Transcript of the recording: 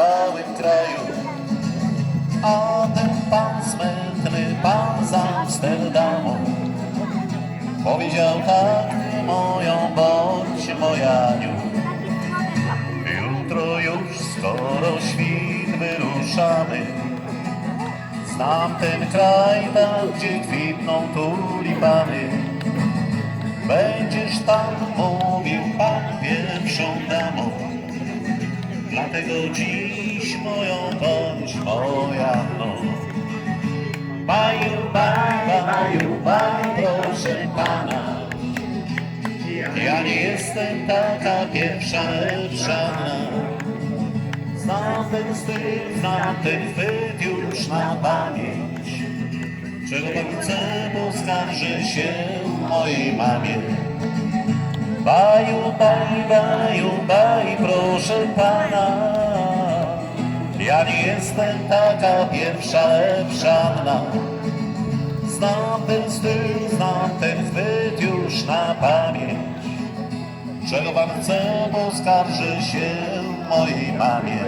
całym kraju. A ten pan smętny, pan z Amsterdamu, powiedział tak moją bądź mojaniu. Jutro już skoro świt wyruszamy, znam ten kraj tam, gdzie kwitną tulipany. Będziesz tam, mówił dlatego dziś moją bądź moja no. Baju, baj, baju, baj, proszę pana. Ja nie jestem taka pierwsza lepsza. Znam ten styl, znam ten chwyt już na pamięć. Czego pan chce, bo skarży się mojej mamie. Baju, baj, baju, baj, proszę pana. Ja nie jestem taka pierwsza lepsza. Znam ten styl, znam ten chwyt już na pamięć. Czego pan chce, bo skarży się mojej mamie.